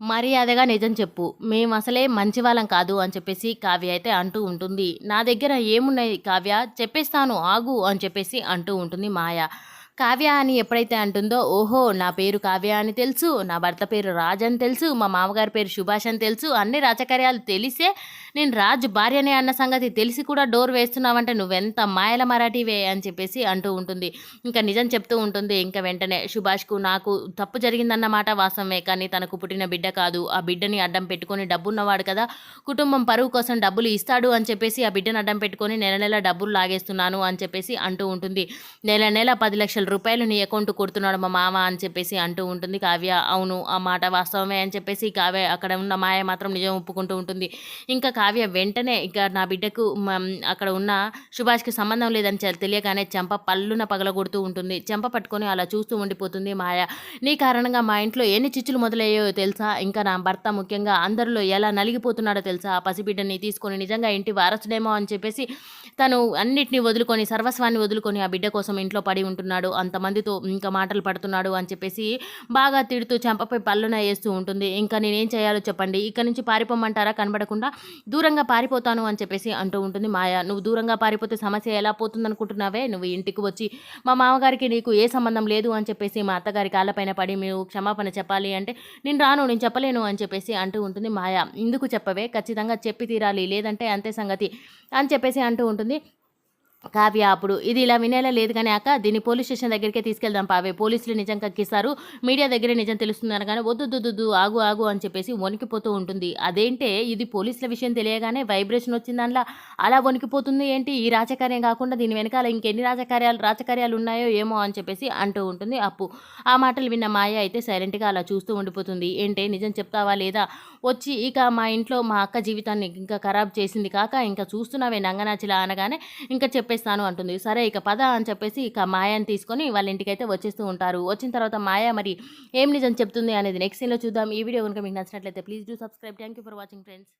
మర్యాదగా నిజం చెప్పు. మేము అసలే మంచి వాళ్ళం కాదు అని చెప్పేసి కావ్య అయితే అంటూ ఉంటుంది. నా దగ్గర ఏమున్నాయి కావ్య? చెప్పేస్తాను ఆగు అని చెప్పేసి అంటూ ఉంటుంది మాయ. కావ్య అని ఎప్పుడైతే అంటుందో ఓహో నా పేరు కావ్య అని తెలుసు నా భర్త పేరు రాజ్ అని తెలుసు మా మామగారి పేరు సుభాష్ అని తెలుసు అన్ని రాజకార్యాలు తెలిసే నేను రాజు భార్యనే అన్న సంగతి తెలిసి కూడా డోర్ వేస్తున్నావంటే నువ్వెంత మాయల మరాఠీవే అని చెప్పేసి అంటూ ఉంటుంది. ఇంకా నిజం చెప్తూ ఉంటుంది. ఇంకా వెంటనే సుభాష్కు నాకు తప్పు జరిగిందన్నమాట వాస్తవమే కానీ తనకు పుట్టిన బిడ్డ కాదు. ఆ బిడ్డని అడ్డం పెట్టుకొని డబ్బున్నవాడు కదా. కుటుంబం పరువు కోసం డబ్బులు ఇస్తాడు అని చెప్పేసి ఆ బిడ్డను అడ్డం పెట్టుకొని నెల నెల డబ్బులు లాగేస్తున్నాను అని చెప్పేసి అంటూ ఉంటుంది. నెల నెల పది లక్షల రూపాయలు నీ అకౌంట్ కొడుతున్నాడు మా మామ అని చెప్పేసి అంటూ ఉంటుంది. కావ్య అవును ఆ మాట వాస్తవమే అని చెప్పేసి కావ్య అక్కడ ఉన్న మాయ మాత్రం నిజం ఒప్పుకుంటూ ఉంటుంది. ఇంకా కావ్య వెంటనే ఇంకా నా బిడ్డకు అక్కడ ఉన్న సుభాష్కి సంబంధం లేదని తెలియగానే చెంప పళ్ళున పగలగొడుతూ ఉంటుంది. చెంప పట్టుకొని అలా చూస్తూ ఉండిపోతుంది మాయ. నీ కారణంగా మా ఇంట్లో ఎన్ని చిచ్చులు మొదలయ్యాయో తెలుసా? ఇంకా నా భర్త ముఖ్యంగా అందరిలో ఎలా నలిగిపోతున్నాడో తెలుసా? ఆ పసిబిడ్డని తీసుకొని నిజంగా ఇంటి వారసుడేమో అని చెప్పేసి తను అన్నిటిని వదులుకొని సర్వస్వాన్ని వదులుకొని ఆ బిడ్డ కోసం ఇంట్లో పడి ఉంటున్నాడు. అంతమందితో ఇంకా మాటలు పడుతున్నాడు అని చెప్పేసి బాగా తిడుతూ చెంపపై పళ్ళున వేస్తూ ఉంటుంది. ఇంకా నేనేం చేయాలో చెప్పండి. ఇక్కడ నుంచి పారిపోమంటారా? కనబడకుండా దూరంగా పారిపోతాను అని చెప్పేసి అంటూ ఉంటుంది మాయ. నువ్వు దూరంగా పారిపోతే సమస్య ఎలా పోతుందనుకుంటున్నావే? నువ్వు ఇంటికి వచ్చి మా మామగారికి నీకు ఏ సంబంధం లేదు అని చెప్పేసి మా అత్తగారి కాళ్ళపైన పడి మీరు క్షమాపణ చెప్పాలి అంటే నేను రాను నేను చెప్పలేను అని చెప్పేసి అంటూ ఉంటుంది మాయ. ఎందుకు చెప్పవే? ఖచ్చితంగా చెప్పి తీరాలి. లేదంటే అంతే సంగతి అని చెప్పేసి అంటూ ఉంటుంది önemli. కావ్య అప్పుడు ఇది ఇలా వినేలా లేదు కానీ అక్క దీన్ని పోలీస్ స్టేషన్ దగ్గరికే తీసుకెళ్దాం పావే. పోలీసులు నిజం కక్కిస్తారు. మీడియా దగ్గరే నిజం తెలుస్తుంది అనగానే వద్దు వద్దు, ఆగు ఆగు అని చెప్పేసి వణికిపోతూ ఉంటుంది. అదేంటే ఇది పోలీసుల విషయం తెలియగానే వైబ్రేషన్ వచ్చింది దానిలో అలా వణికిపోతుంది ఏంటి? ఈ రాజకార్యం కాకుండా దీని వెనకాల ఇంకెన్ని రాజకార్యాలు రాజకార్యాలు ఉన్నాయో ఏమో అని చెప్పేసి అంటూ ఉంటుంది అప్పు. ఆ మాటలు విన్న మాయ అయితే సైలెంట్గా అలా చూస్తూ ఉండిపోతుంది. ఏంటే నిజం చెప్తావా లేదా? వచ్చి ఇక మా ఇంట్లో మా అక్క జీవితాన్ని ఇంకా ఖరాబ్ చేసింది కాక ఇంకా చూస్తున్నావే నంగనాచిలా అనగానే ఇంకా చెప్పేస్తాను అంటుంది. సరే ఇక పద అని చెప్పేసి ఇక మాయాని తీసుకొని వాళ్ళ ఇంటికైతే వచ్చేస్తూ ఉంటారు. వచ్చిన తర్వాత మాయ మరి ఏం నిజం చెప్తుంది అనేది నెక్స్ట్ సీన్లో చూద్దాం. ఈ వీడియో కనుక మీకు నచ్చినట్లయితే please do subscribe thank you for watching friends